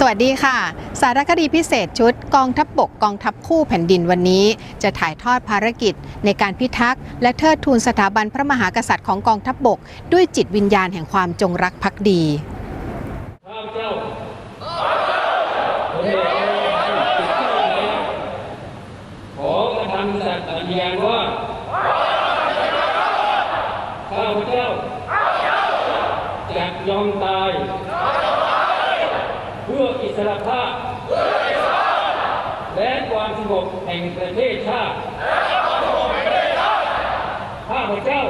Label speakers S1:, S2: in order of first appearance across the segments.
S1: สวัสดีค่ะ สารคดีพิเศษชุดกองทัพบบกกองทัพคู่แผ่นดินวันนี้ จะถ่ายทอดภารกิจในการพิทักษ์และเทิดทูนสถาบันพระมหากษัตริย์ของกองทัพบบก ด้วยจิตวิญญาณแห่งความจงรักภักดี
S2: ข้าพเจ้าผมเอกนายพันติดเจ้าแล้วขอกระทำสัตย์ปฏิญาณว่า ข้าพเจ้าจะยอมตาย เพื่ออิสรภาพและความสงบแห่งประเทศชาติข้าพเจ้า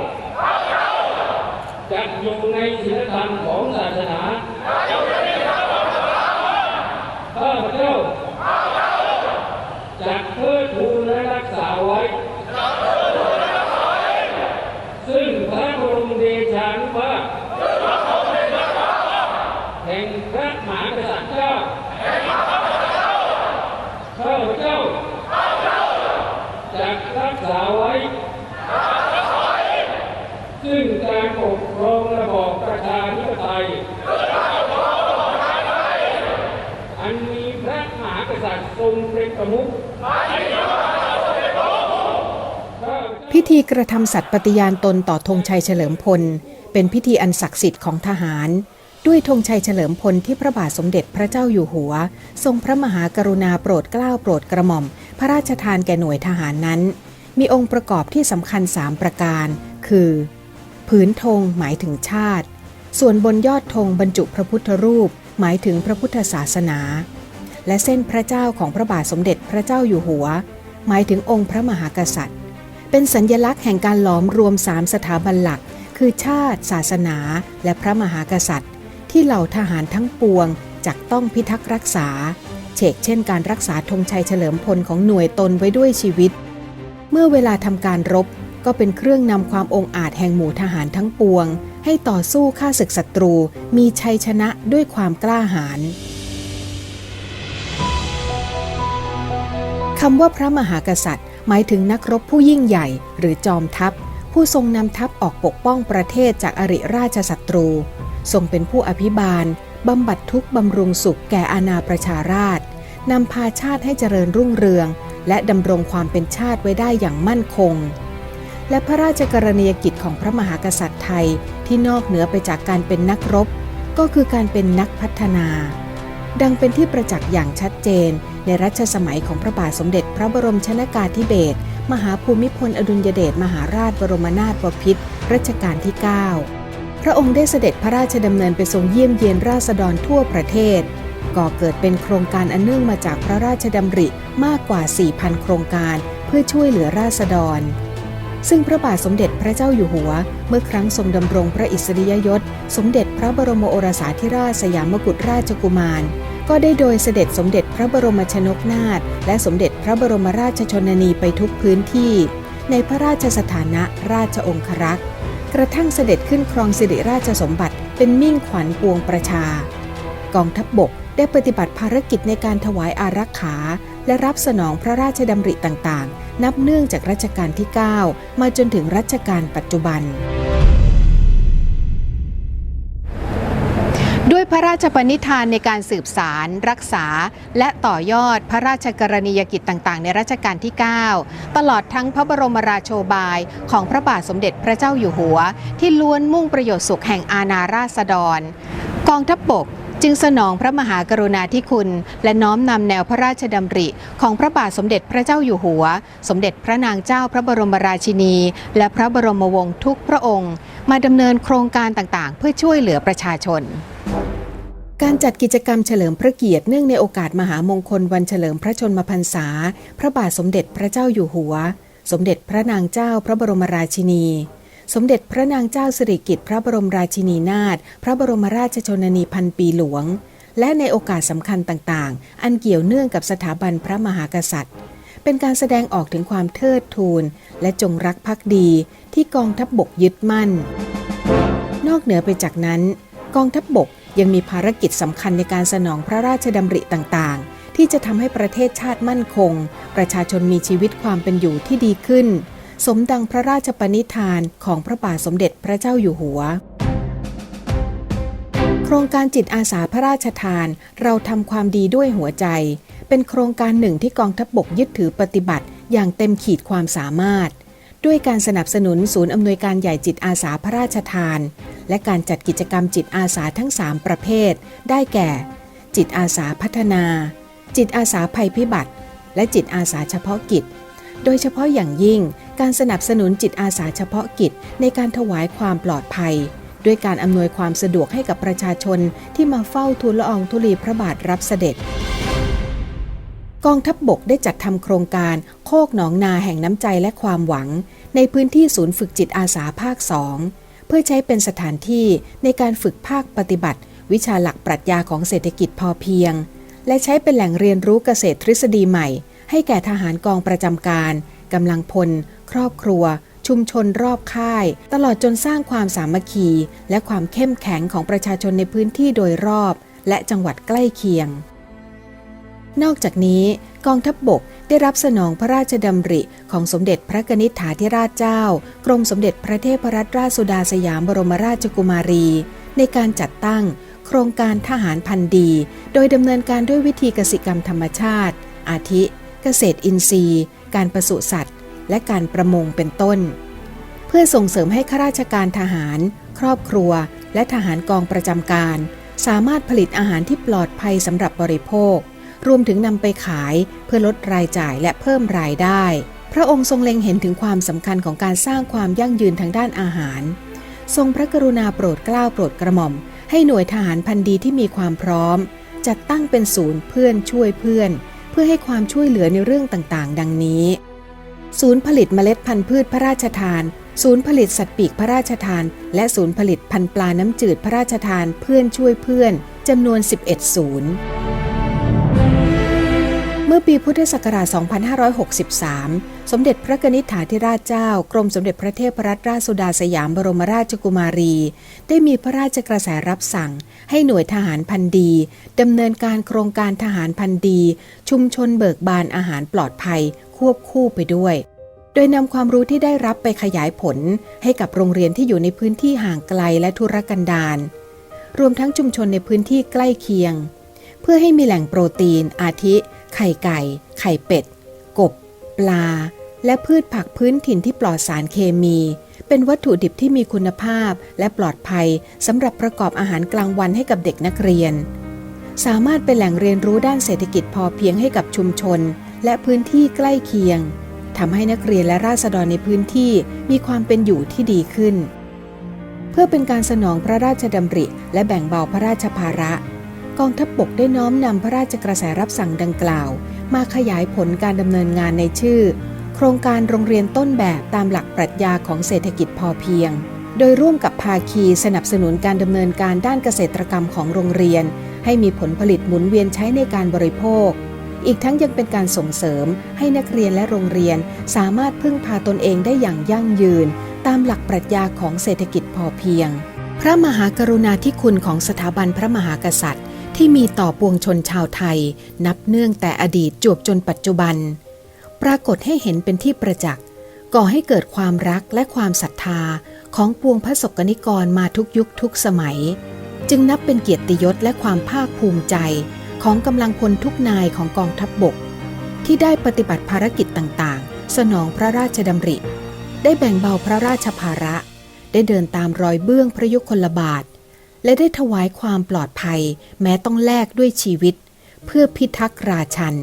S2: จะอยู่ในศีลธรรมของศาสนาข้าพเจ้าจะเทิดทูนและรักษาไว้ ซึ่งพระบรมเดชานุภาพแห่งพระมหากษัตริย์เจ้า ข้าพเจ้า จะรักษาไว้ ซึ่งการปกครองระบอบประชาธิปไตย อันมีพระมหากษัตริย์ทรงเป็นประมุข
S1: พิธีกระทำสัตย์ปฏิญาณตนต่อธงชัยเฉลิมพล เป็นพิธีอันศักดิ์สิทธิ์ของทหาร ด้วยธงชัยเฉลิมพลที่พระบาทสมเด็จพระเจ้าอยู่หัว ทรงพระมหากรุณาโปรดเกล้าโปรดกระหม่อม พระราชทานแก่หน่วยทหารนั้น มีองค์ประกอบที่สำคัญ 3 ประการ คือผืนธงหมายถึงชาติ ส่วนบนยอดธงบรรจุพระพุทธรูป หมายถึงพระพุทธศาสนา และเส้นพระเจ้าของพระบาทสมเด็จพระเจ้าอยู่หัว หมายถึงองค์พระมหากษัตริย์ เป็นสัญญลักษณ์แห่งการหลอมรวมสามสถาบันหลัก คือชาติ ศาสนา และพระมหากษัตริย์ ที่เหล่าทหารทั้งปวงจักต้องพิทักษ์รักษาเชกเช่นการรักษาธงชัยเฉลิมพลของหน่วยตนไว้ด้วยชีวิต เมื่อเวลาทำการรบก็เป็นเครื่องนำความองอาจแห่งหมู่ทหารทั้งปวง ให้ต่อสู้ฆ่าศึกศัตรู มีชัยชนะด้วยความกล้าหาญำว่าพระมหากษัตริย์ หมายถึงนักรบผู้ยิ่งใหญ่ หรือจอมทัพ ผู้ทรงนำทัพออกปกป้องประเทศจากอริราชศัตรู ทรงเป็นผู้อภิบาลบำบัดทุกบำรุงสุขแก่อาณาประชาราษนำพาชาติให้เจริญรุ่งเรือง และดำรงความเป็นชาติไว้ได้อย่างมั่นคง และพระราชกรณียกิจของพระมหากษัตริย์ไทยที่นอกเหนือไปจากการเป็นนักรบ ก็คือการเป็นนักพัฒนา ดังเป็นที่ประจักษ์อย่างชัดเจน ในรัชสมัยของพระบาทสมเด็จพระบรมชนากาธิเบศรมหาภูมิพลอดุลยเดชมหาราชบรมนาถบพิตรรัชกาลที่ 9 พระองค์ได้เสด็จพระราชดำเนินไปทรงเยี่ยมเยียนราษฎรทั่วประเทศ ก่อเกิดเป็นโครงการอันเนื่องมาจากพระราชดำริมากกว่า 4,000 โครงการเพื่อช่วยเหลือราษฎร ซึ่งพระบาทสมเด็จพระเจ้าอยู่หัว เมื่อครั้งทรงดำรงพระอิสริยยศ สมเด็จพระบรมโอรสาธิราชสยามกุฎราชกุมาร ก็ได้โดยเสด็จสมเด็จพระบรมชนกนาถและสมเด็จพระบรมราชชนนีไปทุกพื้นที่ ในพระราชสถานะราชองครักษ์ กระทั่งเสด็จขึ้นครองสิริราชสมบัติ เป็นมิ่งขวัญปวงประชา กองทัพบบกได้ปฏิบัติภารกิจในการถวายอารักขา และรับสนองพระราชดำริต่างๆ นับเนื่องจากรัชกาลที่ 9 มาจนถึงรัชกาลปัจจุบัน พระราชปณิธานในการสืบสาร รักษา และต่อยอดพระราชกรณียกิจต่างๆ ในรัชกาลที่ 9 ตลอดทั้งพระบรมราโชบายของพระบาทสมเด็จพระเจ้าอยู่หัว ที่ล้วนมุ่งประโยชน์สุขแห่งอาณาราษฎร กองทัพบบกจึงสนองพระมหากรุณาธิคุณ และน้อมนำแนวพระราชดำริ ของพระบาทสมเด็จพระเจ้าอยู่หัว สมเด็จพระนางเจ้าพระบรมราชินี และพระบรมวงศ์ทุกพระองค์ มาดำเนินโครงการต่างๆ เพื่อช่วยเหลือประชาชน การจัดกิจกรรมเฉลิมพระเกียรติเนื่องในโอกาสมหามงคลวันเฉลิมพระชนมพรรษา พระบาทสมเด็จพระเจ้าอยู่หัว สมเด็จพระนางเจ้าพระบรมราชินี สมเด็จพระนางเจ้าสิริกิติ์พระบรมราชินีนาถพระบรมราชชนนีพันปีหลวง และในโอกาสสำคัญต่างๆ อันเกี่ยวเนื่องกับสถาบันพระมหากษัตริย์ เป็นการแสดงออกถึงความเทิดทูน และจงรักภักดีที่กองทัพบบกยึดมั่น นอกเหนือไปจากนั้น กองทัพบบก ยังมีภารกิจสำคัญในการสนองพระราชดำริต่างๆ ที่จะทำให้ประเทศชาติมั่นคง ประชาชนมีชีวิตความเป็นอยู่ที่ดีขึ้น สมดังพระราชปณิธานของพระบาทสมเด็จพระเจ้าอยู่หัว โครงการจิตอาสาพระราชทานเราทำความดีด้วยหัวใจ เป็นโครงการหนึ่งที่กองทัพบบกยึดถือปฏิบัติ อย่างเต็มขีดความสามารถ ด้วยการสนับสนุนศูนย์อำนวยการใหญ่จิตอาสาพระราชทาน และการจัดกิจกรรมจิตอาสาทั้ง 3 ประเภท ได้แก่ จิตอาสาพัฒนา จิตอาสาภัยพิบัติ และจิตอาสาเฉพาะกิจ โดยเฉพาะอย่างยิ่งการสนับสนุนจิตอาสาเฉพาะกิจในการถวายความปลอดภัย ด้วยการอำนวยความสะดวกให้กับประชาชนที่มาเฝ้าทูลละอองธุลีพระบาทรับเสด็จกองทัพบบกได้จัดทำโครงการโคกหนองนาแห่งน้ำใจและความหวัง ในพื้นที่ศูนย์ฝึกจิตอาสาภาค2 เพื่อใช้เป็นสถานที่ในการฝึกภาคปฏิบัติ วิชาหลักปรัชญาของเศรษฐกิจพอเพียง และใช้เป็นแหล่งเรียนรู้เกษตรทฤษฎีใหม่ ให้แก่ทหารกองประจำการกำลังพล ครอบครัว ชุมชนรอบค่าย ตลอดจนสร้างความสามัคคี และความเข้มแข็งของประชาชนในพื้นที่โดยรอบ และจังหวัดใกล้เคียง นอกจากนี้ กองทัพบบก ได้รับสนองพระราชดำริของสมเด็จพระกนิษฐาธิราชเจ้า กรมสมเด็จพระเทพรัตนราชสุดาสยามบรมราชกุมารี ในการจัดตั้ง โครงการทหารพันธ์ดี โดยดำเนินการด้วยวิธีกสิกรรมธรรมชาติ อาทิ เกษตรอินทรีย์ การปศุสัตว์ และการประมงเป็นต้น เพื่อส่งเสริมให้ข้าราชการทหาร ครอบครัว และทหารกองประจำการ สามารถผลิตอาหารที่ปลอดภัยสำหรับบริโภค รวมถึงนำไปขายเพื่อลดรายจ่ายและเพิ่มรายได้ พระองค์ทรงเล็งเห็นถึงความสำคัญของการสร้างความยั่งยืนทางด้านอาหาร ทรงพระกรุณาโปรดเกล้าโปรดกระหม่อม ให้หน่วยทหารพันธีที่มีความพร้อม จัดตั้งเป็นศูนย์เพื่อนช่วยเพื่อน เพื่อให้ความช่วยเหลือในเรื่องต่างๆ ดังนี้ ศูนย์ผลิตเมล็ดพันธุ์พืชพระราชทานศูนย์ผลิตสัตว์ปีกพระราชทาน และศูนย์ผลิตพันธุ์ปลาน้ำจืดพระราชทานเพื่อนช่วยเพื่อนจำนวน 11 ศูนย์ มื่อปีพุทธศักราช 2563 สมเด็จพระกนิษฐาธิราชเจ้า กรมสมเด็จพระเทพรัตนราชสุดาสยามบรมราชกุมารี ได้มีพระราชกระแสรับสั่ง ให้หน่วยทหารพันธีดำเนินการโครงการทหารพันธีชุมชนเบิกบานอาหารปลอดภัย ควบคู่ไปด้วย โดยนำความรู้ที่ได้รับไปขยายผล ให้กับโรงเรียนที่อยู่ในพื้นที่ห่างไกลและทุรกันดารรวมทั้งชุมชนในพื้นที่ใกล้เคียง เพื่อให้มีแหล่งโปรตีนอาทิ ไข่ไก่ ไข่เป็ด กบ ปลา และพืชผักพื้นถิ่นที่ปลอดสารเคมี เป็นวัตถุดิบที่มีคุณภาพและปลอดภัยสำหรับประกอบอาหารกลางวันให้กับเด็กนักเรียน สามารถเป็นแหล่งเรียนรู้ด้านเศรษฐกิจพอเพียงให้กับชุมชน และพื้นที่ใกล้เคียงทำให้นักเรียนและราษฎรในพื้นที่มีความเป็นอยู่ที่ดีขึ้น เพื่อเป็นการสนองพระราชดำริ และแบ่งเบาพระราชภาระ กองทัพบบกได้น้อมนำพระราชกระแสรับสั่งดังกล่าว มาขยายผลการดำเนินงานในชื่อ โครงการโรงเรียนต้นแบบตามหลักปรัชญาของเศรษฐกิจพอเพียง โดยร่วมกับภาคีสนับสนุนการดำเนินการด้านเกษตรกรรมของโรงเรียน ให้มีผลผลิตหมุนเวียนใช้ในการบริโภค อีกทั้งยังเป็นการส่งเสริม ให้นักเรียนและโรงเรียนสามารถพึ่งพาตนเองได้อย่างยั่งยืน ตามหลักปรัชญาของเศรษฐกิจพอเพียง พระมหากรุณาธิคุณของสถาบันพระมหากษัตริย์ ที่มีต่อปวงชนชาวไทย นับเนื่องแต่อดีตจวบจนปัจจุบัน ปรากฏให้เห็นเป็นที่ประจักษ์ก่อให้เกิดความรักและความศรัทธาของปวงพระสกนิกรมาทุกยุคทุกสมัย จึงนับเป็นเกียรติยศและความภาคภูมิใจของกำลังพลทุกนายของกองทัพบบก ที่ได้ปฏิบัติภารกิจต่างๆ สนองพระราชดำริ ได้แบ่งเบาพระราชภาระ ได้เดินตามรอยเบื้องพระยุคลบาท และได้ถวายความปลอดภัย แม้ต้องแลกด้วยชีวิต เพื่อพิทักษ์ราชัน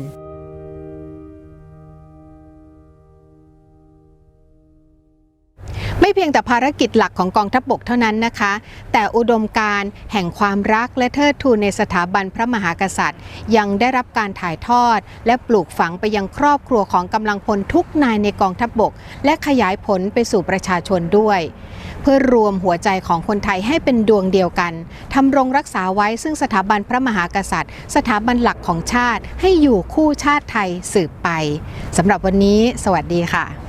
S3: ไม่เพียงแต่ภารกิจหลักของกองทัพบบกเท่านั้นนะคะ แต่อุดมการแห่งความรักและเทิดทูนในสถาบันพระมหากษัตริย์ ยังได้รับการถ่ายทอด และปลูกฝังไปยังครอบครัวของกำลังพลทุกนายในกองทัพบบก และขยายผลไปสู่ประชาชนด้วย เพื่อรวมหัวใจของคนไทยให้เป็นดวงเดียวกันทำรงรักษาไว้ซึ่งสถาบันพระมหากษัตริย์ สถาบันหลักของชาติให้อยู่คู่ชาติไทยสืบไปสำหรับวันนี้ สวัสดีค่ะ